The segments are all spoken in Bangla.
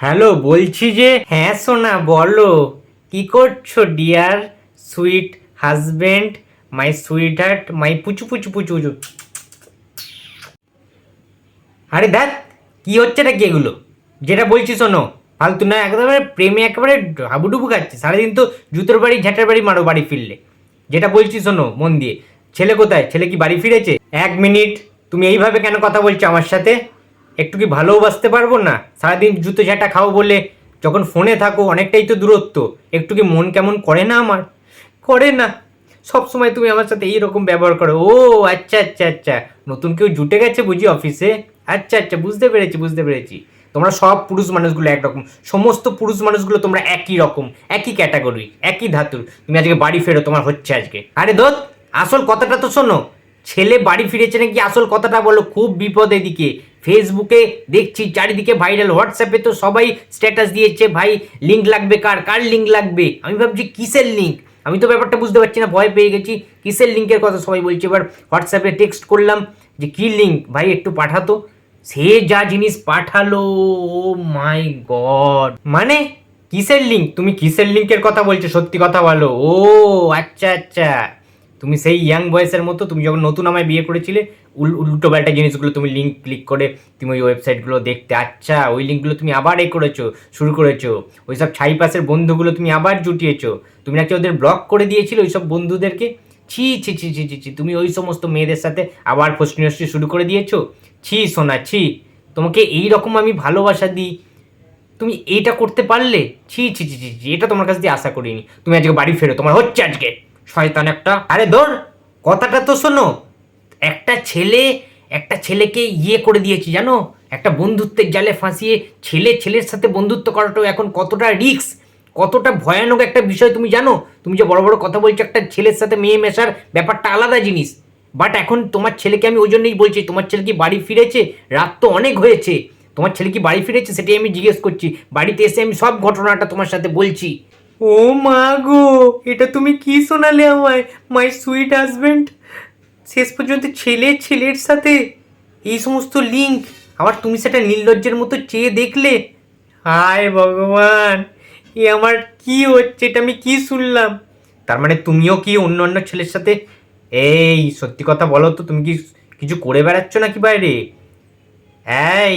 হ্যালো, বলছি যে হ্যাঁ সোনা, বলো। কি করছ dear sweet husband my sweet heart my পুচু পুচু পুচু পুচু। আরে দেখ, কি হচ্ছে নাকি এগুলো? যেটা বলছি শোনো, ফালতু না একেবারে প্রেমে একেবারে হাবুডুবু খাচ্ছে। সারাদিন তো জুতোর বাড়ি ঝ্যাটার বাড়ি মারো বাড়ি ফিরলে। যেটা বলছি শোনো, মন দিয়ে। ছেলে কোথায়? ছেলে কি বাড়ি ফিরেছে? এক মিনিট, তুমি এইভাবে কেন কথা বলছো আমার সাথে? একটু কি ভালোবাসতে পারব? না। সারাদিন জুতো ঝাঁটা খাও বলে যখন ফোনে থাকো, অনেকটাই তো দূরত্ব। একটু কি মন কেমন করে না আমার? করে না। সব সময় তুমি আমার সাথে এইরকম ব্যবহার করো। ও আচ্ছা আচ্ছা আচ্ছা। নতুন কেউ জুটে গেছে বুঝি অফিসে? আচ্ছা আচ্ছা বুঝতে পেরেছি বুঝতে পেরেছি। তোমরা সব পুরুষ মানুষগুলো একরকম। সমস্ত পুরুষ মানুষগুলো তোমরা একই রকম, একই ক্যাটাগরি, একই ধাতুর তুমি আজকে বাড়ি ফেরো, তোমার হচ্ছে আজকে। আরে দোত আসল কথাটা তো শোনো। ছেলে বাড়ি ফিরেছে নাকি? আসল কথাটা বলো, খুব বিপদ এদিকে। ফেসবুকে দেখছি চারিদিকে ভাইরাল হোয়াটসঅ্যাপে তো সবাই স্ট্যাটাস দিয়েছে, ভাই লিঙ্ক লাগবে কার? কার লিঙ্ক লাগবে? আমি ভাবছি, কিসের লিঙ্ক আমি তো ব্যাপারটা বুঝতে পারছি না, ভয় পেয়ে গেছি। কিসের লিঙ্কের কথা সবাই বলছে? এবার হোয়াটসঅ্যাপে টেক্সট করলাম যে, কি লিঙ্ক ভাই, একটু পাঠাতো। সে যা জিনিস পাঠালো মাই গড মানে কিসের লিঙ্ক তুমি কিসের লিঙ্কের কথা বলছো? সত্যি কথা বলো। ও আচ্ছা আচ্ছা। তুমি সেই ইয়াং বয়সের মতো তুমি যখন নতুন আমায় বিয়ে করেছিলে উল উল্টো পাল্টা জিনিসগুলো তুমি লিঙ্ক ক্লিক করে তুমি ওই ওয়েবসাইটগুলো দেখতে আচ্ছা ওই লিঙ্কগুলো তুমি আবার এ করেছ শুরু করেছ ওই সব ছাই পাশের বন্ধুগুলো তুমি আবার জুটিয়েছো তুমি নাকি ওদের ব্লক করে দিয়েছিলে ওই সব বন্ধুদেরকে? ছি ছি ছি ছি ছি ছি তুমি ওই সমস্ত মেয়েদের সাথে আবার ফষ্টি শুরু করে দিয়েছ? ছি সোনা ছি তোমাকে এই রকম আমি ভালোবাসা দিই। তুমি এইটা করতে পারলে? ছি ছি ছি ছি ছি, এটা তোমার কাছ দিয়ে আশা করিনি। তুমি আজকে বাড়ি ফেরো তোমার হচ্ছে আজকে। শয়তান একটা। আরে ধর কথাটা তো শোনো। একটা ছেলে, একটা ছেলেকে ইয়ে করে দিয়েছি, জানো? একটা বন্ধুত্বের জালে ফাঁসিয়ে ছেলে, ছেলের সাথে বন্ধুত্ব করাটাও এখন কতটা রিস্ক, কতটা ভয়ানক একটা বিষয় তুমি জানো? তুমি যে বড় বড় কথা বলছো, একটা ছেলের সাথে মেয়ে মেশার ব্যাপারটা আলাদা জিনিস। বাট এখন তোমার ছেলেকে আমি ওই জন্যই বলছি, তোমার ছেলে কি বাড়ি ফিরেছে? রাত তো অনেক হয়েছে। তোমার ছেলে কি বাড়ি ফিরেছে? সেটাই আমি জিজ্ঞেস করছি। বাড়িতে এসে আমি সব ঘটনাটা তোমার সাথে বলছি। ও মা গো, এটা তুমি কি শোনালে আমায়? মাই সুইট হাজবেন্ড শেষ পর্যন্ত ছেলে ছেলের সাথে? এই সমস্ত লিঙ্ক আবার তুমি সেটা নির্লজ্জের মতো চেয়ে দেখলে? হায় ভগবান, এ আমার কি হচ্ছে এটা আমি কি শুনলাম? তার মানে তুমিও কি অন্য অন্য ছেলের সাথে? এই, সত্যি কথা বলো তো, তুমি কি কিছু করে বেড়াচ্ছ নাকি বাইরে? এই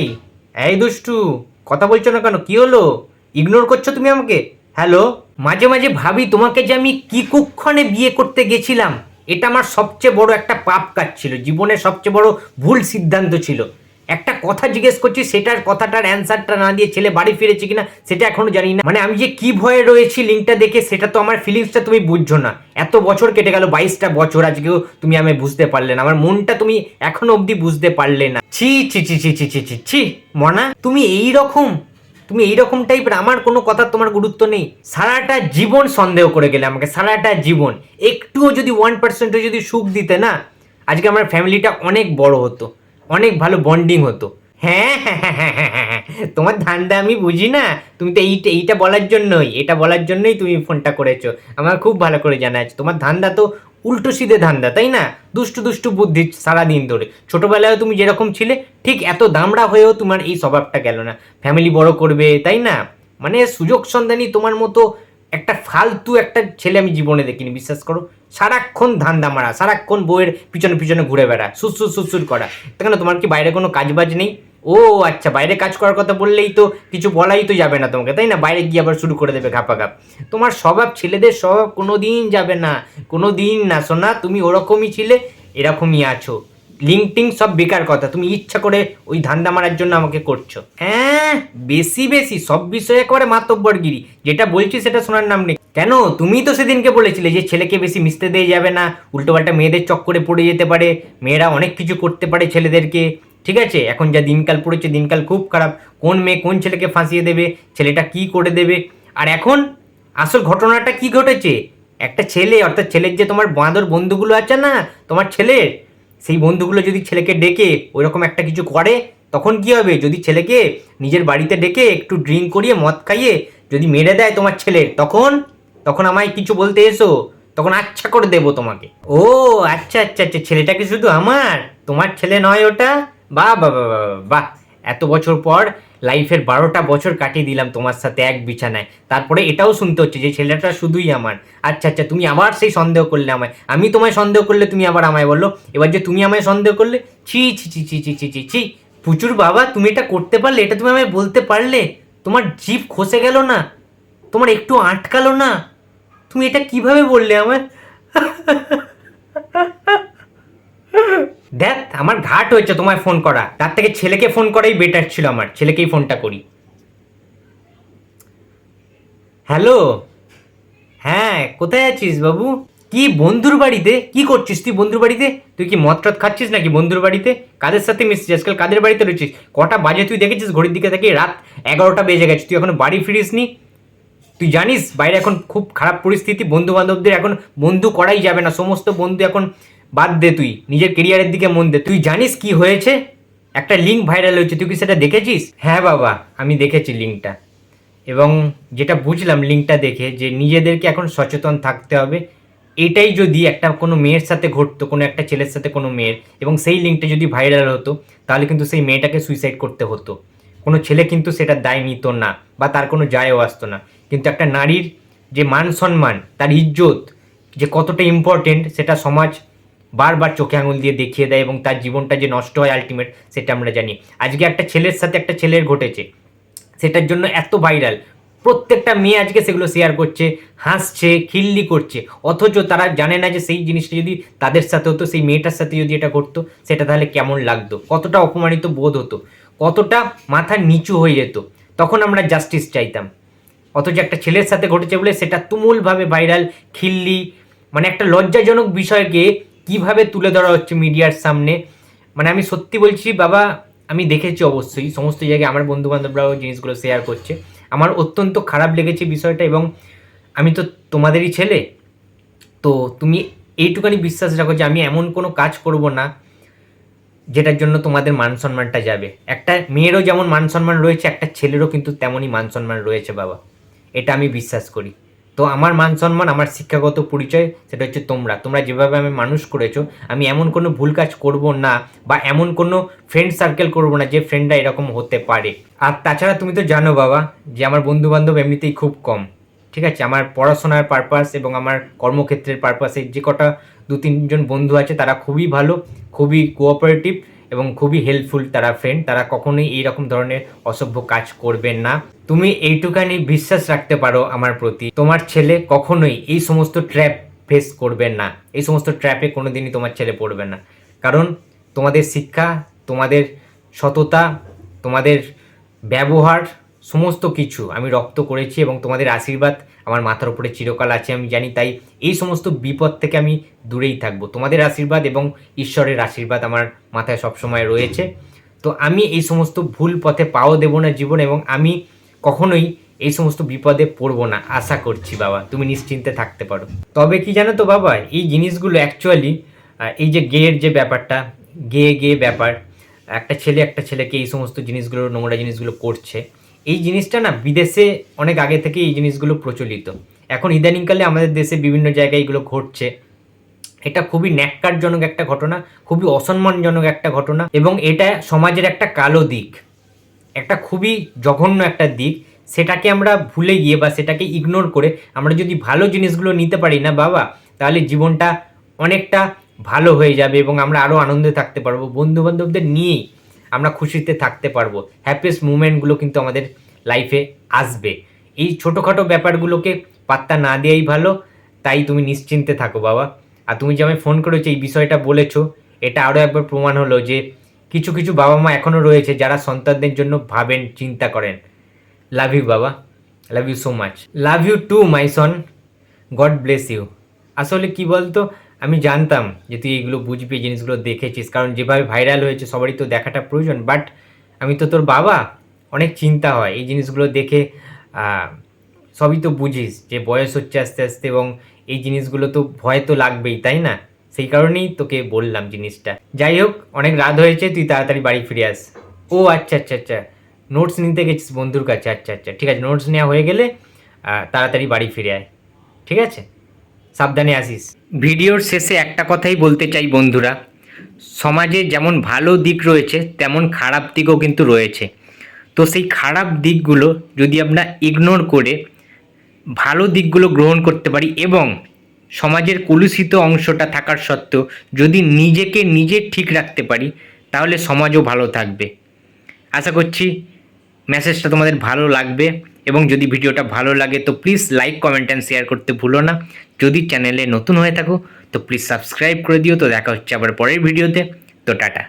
এই দুষ্টু, কথা বলছো না কেন? কি হলো? ইগনোর করছ তুমি আমাকে? হ্যালো মাঝে মাঝে ভাবি তোমাকে যে আমি কি কুক্ষণে বিয়ে করতে গেছিলাম। এটা আমার সবচেয়ে বড় একটা পাপ কাজ ছিল, জীবনের সবচেয়ে বড় ভুল সিদ্ধান্ত ছিল। একটা কথা জিজ্ঞেস করছি, সেটার কথাটার অ্যান্সারটা না দিয়ে ছেলে বাড়ি ফিরেছে কিনা, সেটা এখনও জানি না। মানে আমি যে কি ভয়ে রয়েছি লিঙ্কটা দেখে, সেটা তো আমার ফিলিংসটা তুমি বুঝছ না। এত বছর কেটে গেল, বাইশটা বছর আজকেও তুমি আমি বুঝতে পারলে না। আমার মনটা তুমি এখনও অবধি বুঝতে পারলে না। ছি ছি ছি ছি ছি ছি ছি ছি, মনা, তুমি এই রকম তুমি এইরকম টাইপের আমার কোনো কথা তোমার গুরুত্ব নেই। সারাটা জীবন সন্দেহ করে গেলে আমাকে, সারাটা জীবন। একটুও যদি ওয়ান পার্সেন্টও যদি সুখ দিতে না, আজকে আমার ফ্যামিলিটা অনেক বড় হতো, অনেক ভালো বন্ডিং হতো। হ্যাঁ হ্যাঁ হ্যাঁ হ্যাঁ। তোমার ধান্দা আমি বুঝি না, তুমি তো এইটা এইটা বলার জন্যই, এটা বলার জন্যই তুমি ফোনটা করেছ। আমার খুব ভালো করে জানা আছে। তোমার ধান্দা তো উল্টো সিধে ধান্দা, তাই না? দুষ্টু দুষ্টু বুদ্ধি সারাদিন ধরে। ছোটবেলায় তুমি যেরকম ছিলে, ঠিক এত দামড়া হয়েও তোমার এই স্বভাবটা গেল না। ফ্যামিলি বড় করবে, তাই না? মানে সুযোগ সন্ধানী তোমার মতো একটা ফালতু একটা ছেলে আমি জীবনে দেখিনি, বিশ্বাস করো। সারাক্ষণ ধান্দা মারা, সারাক্ষণ বইয়ের পিছনে পিছনে ঘুরে বেড়া সুসুর সুসুর করা। কেন তোমার কি বাইরে কোনো কাজ বাজ নেই? ও আচ্ছা বাইরে কাজ করার কথা বললেই তো কিছু বলাই তো যাবে না তোমাকে, তাই না? বাইরে গিয়ে আবার শুরু করে দেবে ঘাপা ঘাপ। তোমার স্বভাব, ছেলেদের স্বভাব কোনো দিন যাবে না কোনো দিন না শোনা তুমি ওরকমই ছিলে, এরকমই আছো। লিঙ্ক টিঙ্ক সব বেকার কথা, তুমি ইচ্ছা করে ওই ধান্দা মারার জন্য আমাকে করছ। হ্যাঁ বেশি বেশি, সব বিষয়ে একেবারে মাতব্বরগিরি। যেটা বলছি সেটা শোনার নাম নেই। কেন? তুমি তো সেদিনকে বলেছিলে যে ছেলেকে বেশি মিশতে দিয়ে যাবে না, উল্টোপাল্টা মেয়েদের চক্করে পড়ে যেতে পারে, মেয়েরা অনেক কিছু করতে পারে ছেলেদেরকে। ঠিক আছে? এখন যা দিনকাল পড়েছে, দিনকাল খুব খারাপ। কোন মেয়ে কোন ছেলেকে ফাঁসিয়ে দেবে? ছেলেটা কি করে দেবে? আর এখন আসল ঘটনাটা কি ঘটেছে? একটা ছেলে, অর্থাৎ ছেলের যে তোমার বাঁদর বন্ধুগুলো আছে না, তোমার ছেলের সেই বন্ধুগুলো যদি ছেলেকে ডেকে ওইরকম একটা কিছু করে, তখন কি হবে? যদি ছেলেকে নিজের বাড়িতে ডেকে একটু ড্রিঙ্ক করিয়ে, মদ খাইয়ে যদি মেরে দেয় তোমার ছেলের, তখন তখন আমায় কিছু বলতে এসো। তখন আচ্ছা করে দেবো তোমাকে। ও আচ্ছা আচ্ছা আচ্ছা ছেলেটা কি শুধু আমার? তোমার ছেলে নয় ওটা? বাহ বাহ এত বছর পর লাইফের বারোটা বছর কাটিয়ে দিলাম তোমার সাথে এক বিছানায়। তারপরে এটাও শুনতে হচ্ছে যে ছেলেটা শুধুই আমার। আচ্ছা আচ্ছা তুমি আবার সেই সন্দেহ করলে আমায়। আমি তোমায় সন্দেহ করলে তুমি আবার আমায় বলল এবার যে তুমি আমায় সন্দেহ করলে, ছি ছি ছি ছি ছি ছি ছি ছি পুচুর বাবা, তুমি এটা করতে পারলে, এটা তুমি আমায় বলতে পারলে, তোমার জিভ খসে গেল না, তোমার একটু আটকালো না, তুমি এটা কীভাবে বললে আমায়? দেখ, আমার ঘাট হয়েছে তোমায় ফোন করা। তার থেকে ছেলেকে ফোন করাই বেটার ছিল আমার। ছেলেকেই ফোনটা করি। হ্যালো হ্যাঁ কোথায় আছিস বাবু? কি বন্ধুর বাড়িতে? কি করছিস তুই বন্ধুর বাড়িতে? তুই কি মদ টদ খাচ্ছিস নাকি বন্ধুর বাড়িতে? কাদের সাথে মিশছিস? আজকাল কাদের বাড়িতে রয়েছিস? কটা বাজে তুই দেখেছিস? ঘড়ির দিকে থেকে রাত এগারোটা বেজে গেছে। তুই এখন বাড়ি ফিরিস নি তুই জানিস, বাইরে এখন খুব খারাপ পরিস্থিতি। বন্ধু বান্ধবদের এখন বন্ধু করাই যাবে না। সমস্ত বন্ধু এখন বাদ দে তুই, নিজের কেরিয়ারের দিকে মন দে। তুই জানিস কি হয়েছে? একটা লিঙ্ক ভাইরাল হয়েছে, তুই কি সেটা দেখেছিস? হ্যাঁ বাবা, আমি দেখেছি লিঙ্কটা এবং যেটা বুঝলাম লিঙ্কটা দেখে যে নিজেদেরকে এখন সচেতন থাকতে হবে। এটাই যদি একটা কোনো মেয়ের সাথে ঘটতো, কোনো একটা ছেলের সাথে কোনো মেয়ের, এবং সেই লিঙ্কটা যদি ভাইরাল হতো, তাহলে কিন্তু সেই মেয়েটাকে সুইসাইড করতে হতো। কোনো ছেলে কিন্তু সেটা দায় নিত না, বা তার কোনো যায়ও আসতো না। কিন্তু একটা নারীর যে মান সম্মান তার ইজ্জত, যে কতটা ইম্পর্টেন্ট সেটা সমাজ বারবার চোখে আঙুল দিয়ে দেখিয়ে দেয় এবং তার জীবনটা যে নষ্ট হয় আলটিমেট সেটা আমরা জানি। আজকে একটা ছেলের সাথে একটা ছেলের ঘটেছে। সেটার জন্য এত ভাইরাল প্রত্যেকটা মেয়ে আজকে সেগুলো শেয়ার করছে, হাসছে, খিল্লি করছে। অথচ তারা জানে না যে সেই জিনিসটা যদি তাদের সাথে হতো, সেই মেয়েটার সাথে যদি এটা ঘটতো, সেটা তাহলে কেমন লাগতো? কতটা অপমানিত বোধ হতো? কতটা মাথা নিচু হয়ে যেত? তখন আমরা জাস্টিস চাইতাম। অথচ একটা ছেলের সাথে ঘটেছে বলে সেটা তুমুলভাবে ভাইরাল খিল্লি মানে একটা লজ্জাজনক বিষয়কে কীভাবে তুলে ধরা হচ্ছে মিডিয়ার সামনে? মানে আমি সত্যি বলছি, বাবা, আমি দেখেছি অবশ্যই, সমস্ত জায়গায় আমার বন্ধু বান্ধবরাও জিনিসগুলো শেয়ার করছে। আমার অত্যন্ত খারাপ লেগেছে বিষয়টা এবং আমি তো তোমাদেরই ছেলে। তো তুমি এইটুখানি বিশ্বাস রাখো যে আমি এমন কোনো কাজ করব না যেটার জন্য তোমাদের মান সম্মানটা যাবে। একটা মেয়েরও যেমন মান সম্মান রয়েছে, একটা ছেলেরও কিন্তু তেমনই মান সম্মান রয়েছে, বাবা। এটা আমি বিশ্বাস করি। তো আমার মান সম্মান, আমার শিক্ষাগত পরিচয়, সেটা হচ্ছে তোমরা। তোমরা যেভাবে আমি মানুষ করেছ, আমি এমন কোনো ভুল কাজ করব না বা এমন কোনো ফ্রেন্ড সার্কেল করব না যে ফ্রেন্ডরা এরকম হতে পারে। আর তাছাড়া তুমি তো জানো বাবা, যে আমার বন্ধু বান্ধব এমনিতেই খুব কম। ঠিক আছে? আমার পড়াশোনার পারপাস এবং আমার কর্মক্ষেত্রের পারপাসে যে কটা দু তিনজন বন্ধু আছে, তারা খুবই ভালো, খুবই কোঅপারেটিভ এবং খুবই হেল্পফুল তারা ফ্রেন্ড তারা কখনোই এইরকম ধরনের অসভ্য কাজ করবেন না। তুমি এইটুকানি বিশ্বাস রাখতে পারো আমার প্রতি। তোমার ছেলে কখনোই এই সমস্ত ট্র্যাপ ফেস করবেন না। এই সমস্ত ট্র্যাপে কোনোদিনই তোমার ছেলে পড়বে না। কারণ তোমাদের শিক্ষা, তোমাদের সততা, তোমাদের ব্যবহার সমস্ত কিছু আমি রক্ত করেছি এবং তোমাদের আশীর্বাদ আমার মাথার উপরে চিরকাল আছে, আমি জানি। তাই এই সমস্ত বিপদ থেকে আমি দূরেই থাকব। তোমাদের আশীর্বাদ এবং ঈশ্বরের আশীর্বাদ আমার মাথায় সবসময় রয়েছে। তো আমি এই সমস্ত ভুল পথে পাও দেবো না জীবন এবং আমি কখনোই এই সমস্ত বিপদে পড়ব না, আশা করছি বাবা, তুমি নিশ্চিন্তে থাকতে পারো। তবে কি জানো তো বাবা, এই জিনিসগুলো অ্যাকচুয়ালি এই যে গেয়ের যে ব্যাপারটা গে গে ব্যাপার, একটা ছেলে একটা ছেলেকে এই সমস্ত জিনিসগুলো নোংরা জিনিসগুলো করছে। এই জিনিসটা না বিদেশে অনেক আগে থেকে এই জিনিসগুলো প্রচলিত। এখন ইদানিংকালে আমাদের দেশে বিভিন্ন জায়গায় এগুলো ঘটছে। এটা খুবই ন্যাক্কারজনক একটা ঘটনা, খুবই অসম্মানজনক একটা ঘটনা এবং এটা সমাজের একটা কালো দিক। একটা খুবই জঘন্য একটা দিক। সেটাকে আমরা ভুলে গিয়ে বা সেটাকে ইগনোর করে আমরা যদি ভালো জিনিসগুলো নিতে পারি না বাবা, তাহলে জীবনটা অনেকটা ভালো হয়ে যাবে এবং আমরা আরও আনন্দে থাকতে পারব। বন্ধু বান্ধবদের নিয়েই আমরা খুশিতে থাকতে পারব। হ্যাপিয়েস্ট মুমেন্টগুলো কিন্তু আমাদের লাইফে আসবে। এই ছোটোখাটো ব্যাপারগুলোকে পাত্তা না দেওয়াই ভালো, তাই তুমি নিশ্চিন্তে থাকো বাবা। আর তুমি যে আমায় ফোন করেছ, এই বিষয়টা বলেছ, এটা আরও একবার প্রমাণ হলো যে কিছু কিছু বাবা মা এখনও রয়েছে যারা সন্তানদের জন্য ভাবেন, চিন্তা করেন। লাভ ইউ বাবা। Love you so much love you too my son god bless you আসলে কি বলতো আমি জানতাম যে তুই এগুলো বুঝবি জিনিসগুলো দেখেছিস। কারণ যেভাবে ভাইরাল হয়েছে, সবারই তো দেখাটা প্রয়োজন। বাট আমি তো তোর বাবা, অনেক চিন্তা হয়। এই জিনিসগুলো দেখে সবই তো বুঝিস যে বয়স হচ্ছে আস্তে আস্তে এবং এই জিনিসগুলো তো ভয় তো লাগবেই, তাই না? সেই কারণেই তোকে বললাম জিনিসটা। যাই হোক, অনেক রাত হয়েছে, তুই তাড়াতাড়ি বাড়ি ফিরে আস। ও আচ্ছা আচ্ছা আচ্ছা। নোটস নিতে গেছিস বন্ধুর কাছে। আচ্ছা আচ্ছা। ঠিক আছে নোটস নেওয়া হয়ে গেলে তাড়াতাড়ি বাড়ি ফিরে আয়। ঠিক আছে? সাবধানে আসিস। ভিডিওর শেষে একটা কথাই বলতে চাই বন্ধুরা। সমাজে যেমন ভালো দিক রয়েছে, তেমন খারাপ দিকও কিন্তু রয়েছে। তো সেই খারাপ দিকগুলো যদি আমরা ইগনোর করে ভালো দিকগুলো গ্রহণ করতে পারি এবং সমাজের কলুষিত অংশটা থাকার সত্ত্বেও যদি নিজেকে নিজে ঠিক রাখতে পারি, তাহলে সমাজও ভালো থাকবে। আশা করছি মেসেজটা তোমাদের ভালো লাগবে এবং যদি ভিডিওটা ভালো লাগে, তো please like comment and share করতে ভুলো না। যদি চ্যানেলে নতুন হয়ে থাকো, তো প্লিজ সাবস্ক্রাইব করে দিও। তো দেখা হচ্ছে আবার পরের ভিডিওতে। তো টাটা।